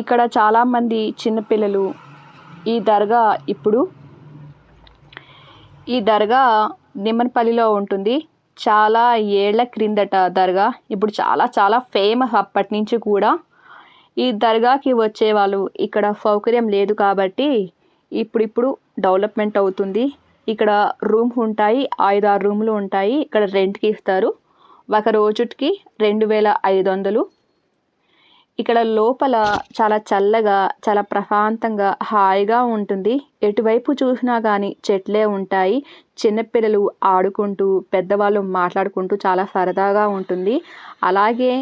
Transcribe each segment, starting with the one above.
ఇక్కడ చాలామంది చిన్నపిల్లలు ఈ దర్గా ఇప్పుడు ఈ దర్గా నిమ్మనపల్లిలో ఉంటుంది. చాలా ఏళ్ళ క్రిందట దర్గా. ఇప్పుడు చాలా చాలా ఫేమస్ అప్పటి నుంచి కూడా. ఈ దర్గాకి వచ్చే వాళ్ళు ఇక్కడ సౌకర్యం లేదు కాబట్టి ఇప్పుడిప్పుడు డెవలప్మెంట్ అవుతుంది. ఇక్కడ రూమ్ ఉంటాయి ఐదు ఆరు రూములు ఉంటాయి. ఇక్కడ రెంట్కి ఇస్తారు. ఒక రోజుకి రెండు వేల ఐదు వందలు. ఇక్కడ లోపల చాలా చల్లగా చాలా ప్రశాంతంగా హాయిగా ఉంటుంది. ఎటువైపు చూసినా కానీ చెట్లే ఉంటాయి. చిన్నపిల్లలు ఆడుకుంటూ పెద్దవాళ్ళు మాట్లాడుకుంటూ చాలా సరదాగా ఉంటుంది. అలాగే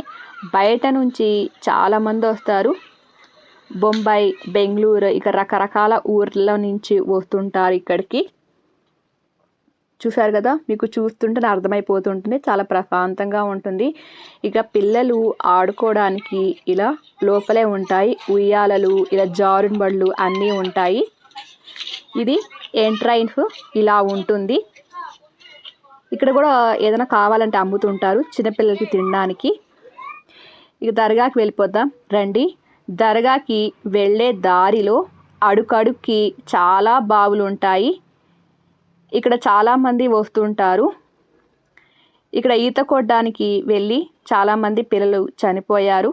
బయట నుంచి చాలామంది వస్తారు. బొంబాయి బెంగళూరు ఇక రకరకాల ఊర్ల నుంచి వస్తుంటారు ఇక్కడికి. చూశారు కదా? మీకు చూస్తుంటే అర్థమైపోతుంటుంది. చాలా ప్రశాంతంగా ఉంటుంది. ఇక పిల్లలు ఆడుకోవడానికి ఇలా లోపలే ఉంటాయి. ఉయ్యాలలు ఇలా జారుడు బళ్ళు అన్నీ ఉంటాయి. ఇది ఎంట్రైన్స్ ఇలా ఉంటుంది. ఇక్కడ కూడా ఏదైనా కావాలంటే అమ్ముతుంటారు చిన్నపిల్లలకి తినడానికి. ఇక దర్గాకి వెళ్ళిపోద్దాం రండి. దర్గాకి వెళ్ళే దారిలో అడుకడుక్కి చాలా బావులు ఉంటాయి ఇక్కడ చాలామంది వస్తుంటారు. ఇక్కడ ఈత కొట్టడానికి వెళ్ళి చాలామంది పిల్లలు చనిపోయారు.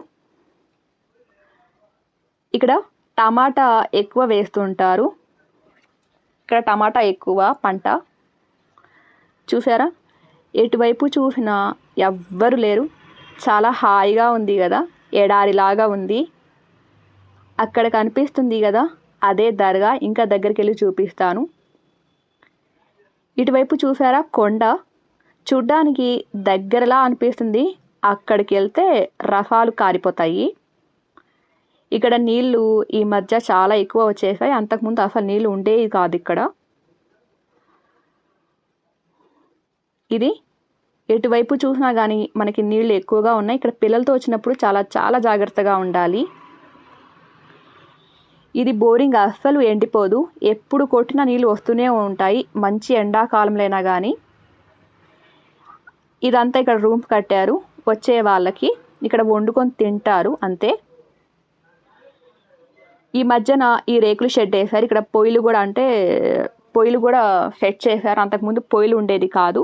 ఇక్కడ టమాటా ఎక్కువ వేస్తుంటారు. ఇక్కడ టమాటా ఎక్కువ పంట. చూసారా ఎటువైపు చూసినా ఎవ్వరు లేరు. చాలా హాయిగా ఉంది కదా. ఎడారిలాగా ఉంది. అక్కడ కనిపిస్తుంది కదా అదే దర్గా. ఇంకా దగ్గరికి వెళ్ళి చూపిస్తాను. ఇటువైపు చూసారా కొండ. చూడ్డానికి దగ్గరలా అనిపిస్తుంది. అక్కడికి వెళ్తే రసాలు కారిపోతాయి. ఇక్కడ నీళ్ళు ఈ మధ్య చాలా ఎక్కువ వచ్చేసాయి. అంతకుముందు అసలు నీళ్ళు ఉండేవి కాదు ఇక్కడ. ఇది ఎటువైపు చూసినా కానీ మనకి నీళ్ళు ఎక్కువగా ఉన్నాయి. ఇక్కడ పిల్లలతో వచ్చినప్పుడు చాలా చాలా జాగ్రత్తగా ఉండాలి. ఇది బోరింగ్ అస్సలు ఎండిపోదు. ఎప్పుడు కొట్టిన నీళ్ళు వస్తూనే ఉంటాయి. మంచి ఎండాకాలంలో కానీ ఇదంతా ఇక్కడ రూమ్ కట్టారు. వచ్చే వాళ్ళకి ఇక్కడ వండుకొని తింటారు అంతే. ఈ మధ్యన ఈ రేకులు షెడ్ వేశారు. ఇక్కడ పొయ్యిలు కూడా అంటే పొయ్యిలు కూడా సెట్ చేశారు. అంతకుముందు పొయ్యిలు ఉండేది కాదు.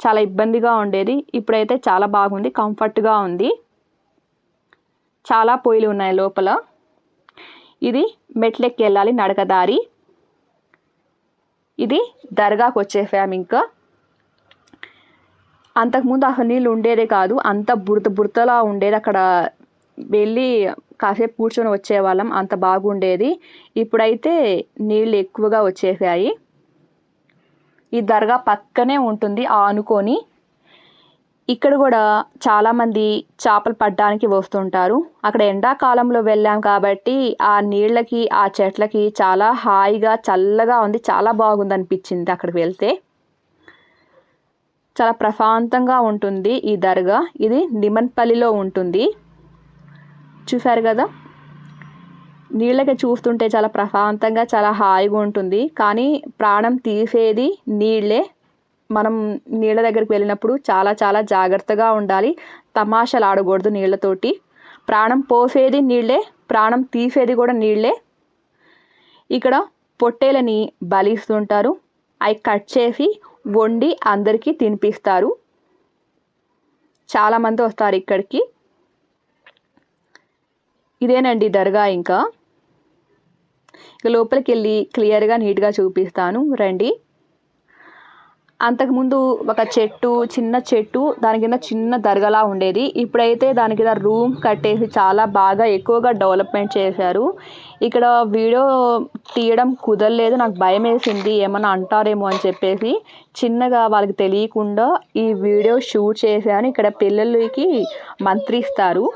చాలా ఇబ్బందిగా ఉండేది. ఇప్పుడైతే చాలా బాగుంది కంఫర్ట్గా ఉంది. చాలా పొయ్యిలు ఉన్నాయి లోపల. ఇది మెట్లెక్కి వెళ్ళాలి నడకదారి. ఇది దర్గాకు వచ్చేసాం ఇంకా. అంతకుముందు అసలు నీళ్ళు ఉండేదే కాదు అంత బురద బురదలా ఉండేది. అక్కడ వెళ్ళి కాసేపు కూర్చొని వచ్చేవాళ్ళం అంత బాగుండేది. ఇప్పుడైతే నీళ్ళు ఎక్కువగా వచ్చేసాయి. ఈ దర్గా పక్కనే ఉంటుంది ఆనుకొని ఇక్కడ కూడా చాలామంది చేపలు పట్టడానికి వస్తుంటారు. అక్కడ ఎండాకాలంలో వెళ్ళాం కాబట్టి ఆ నీళ్ళకి ఆ చెట్లకి చాలా హాయిగా చల్లగా ఉంది. చాలా బాగుంది అనిపించింది అక్కడికి వెళ్తే. చాలా ప్రశాంతంగా ఉంటుంది ఈ దర్గా. ఇది నిమన్పల్లిలో ఉంటుంది. చూశారు కదా? నీళ్ళకి చూస్తుంటే చాలా ప్రశాంతంగా చాలా హాయిగా ఉంటుంది. కానీ ప్రాణం తీసేది నీళ్ళే. మనం నీళ్ళ దగ్గరికి వెళ్ళినప్పుడు చాలా చాలా జాగ్రత్తగా ఉండాలి. తమాషాలు ఆడకూడదు నీళ్ళతోటి. ప్రాణం పోసేది నీళ్ళే ప్రాణం తీసేది కూడా నీళ్ళే. ఇక్కడ పొట్టేలని బలిస్తుంటారు. అవి కట్ చేసి వండి అందరికీ తినిపిస్తారు. చాలామంది వస్తారు ఇక్కడికి. ఇదేనండి దర్గా ఇంకా. ఇక లోపలికి వెళ్ళి క్లియర్గా నీట్గా చూపిస్తాను. రండి. అంతకుముందు ఒక చెట్టు చిన్న చెట్టు దాని కింద చిన్న దర్గలా ఉండేది. ఇప్పుడైతే దాని కింద రూమ్ కట్టేసి చాలా బాగా ఎక్కువగా డెవలప్మెంట్ చేశారు. ఇక్కడ వీడియో తీయడం కుదరలేదు నాకు భయం వేసింది ఏమైనా అంటారేమో అని చెప్పేసి చిన్నగా వాళ్ళకి తెలియకుండా ఈ వీడియో షూట్ చేశాను. ఇక్కడ పిల్లలకి మంత్రిస్తారు.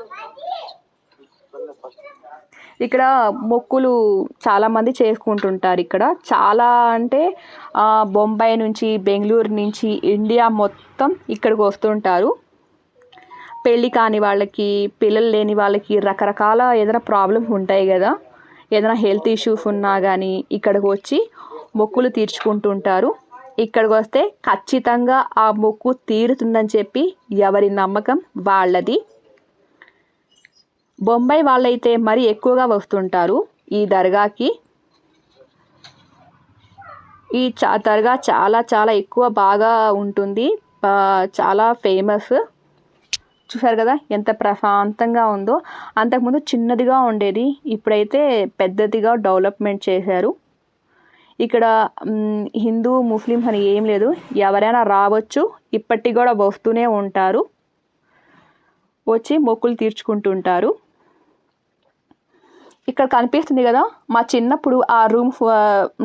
ఇక్కడ మొక్కులు చాలామంది చేసుకుంటుంటారు ఇక్కడ. చాలా అంటే బొంబాయి నుంచి బెంగళూరు నుంచి ఇండియా మొత్తం ఇక్కడికి వస్తుంటారు. పెళ్ళి కాని వాళ్ళకి పిల్లలు లేని వాళ్ళకి రకరకాల ఏదైనా ప్రాబ్లమ్స్ ఉంటాయి కదా. ఏదైనా హెల్త్ ఇష్యూస్ ఉన్నా కానీ ఇక్కడికి వచ్చి మొక్కులు తీర్చుకుంటుంటారు. ఇక్కడికి వస్తే ఖచ్చితంగా ఆ మొక్కు తీరుతుందని చెప్పి ఎవరి నమ్మకం వాళ్ళది. బొంబాయి వాళ్ళైతే మరీ ఎక్కువగా వస్తుంటారు ఈ దర్గాకి. ఈ చా దర్గా చాలా చాలా ఎక్కువ బాగా ఉంటుంది. చాలా ఫేమస్. చూసారు కదా ఎంత ప్రశాంతంగా ఉందో. అంతకుముందు చిన్నదిగా ఉండేది. ఇప్పుడైతే పెద్దదిగా డెవలప్మెంట్ చేశారు. ఇక్కడ హిందూ ముస్లిమ్స్ అని ఏం లేదు. ఎవరైనా రావచ్చు ఇప్పటికి కూడా వస్తూనే ఉంటారు. వచ్చి మొక్కులు తీర్చుకుంటుంటారు. ఇక్కడ కనిపిస్తుంది కదా మా చిన్నప్పుడు ఆ రూమ్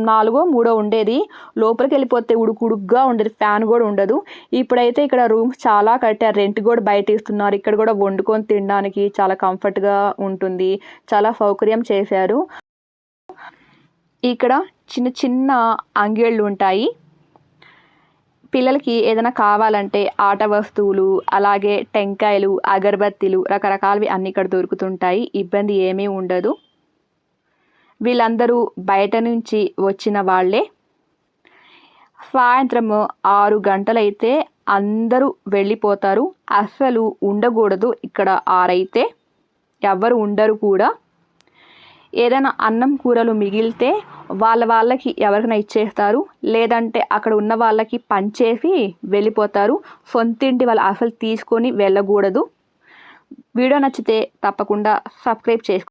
నాలుగో మూడో ఉండేది. లోపలికి వెళ్ళిపోతే ఉడుకుడుగ్గా ఉండేది ఫ్యాన్ కూడా ఉండదు. ఇప్పుడైతే ఇక్కడ రూమ్స్ చాలా కట్టారు రెంట్ కూడా బయట ఇస్తున్నారు. ఇక్కడ కూడా వండుకొని తినడానికి చాలా కంఫర్ట్గా ఉంటుంది చాలా సౌకర్యం చేశారు. ఇక్కడ చిన్న చిన్న అంగేళ్ళు ఉంటాయి. పిల్లలకి ఏదైనా కావాలంటే ఆట వస్తువులు అలాగే టెంకాయలు అగరబత్తీలు రకరకాలవి అన్నీ ఇక్కడ దొరుకుతుంటాయి. ఇబ్బంది ఏమీ ఉండదు. వీళ్ళందరూ బయట నుంచి వచ్చిన వాళ్ళే. సాయంత్రం ఆరు గంటలైతే అందరూ వెళ్ళిపోతారు. అస్సలు ఉండకూడదు ఇక్కడ ఆరైతే. ఎవరు ఉండరు కూడా. ఏదైనా అన్నం కూరలు మిగిలితే వాళ్ళ వాళ్ళకి ఎవరికైనా ఇచ్చేస్తారు. లేదంటే అక్కడ ఉన్న వాళ్ళకి పంచేసి వెళ్ళిపోతారు. సొంతింటి వాళ్ళు అసలు తీసుకొని వెళ్ళకూడదు. వీడియో నచ్చితే తప్పకుండా సబ్స్క్రైబ్ చేసుకో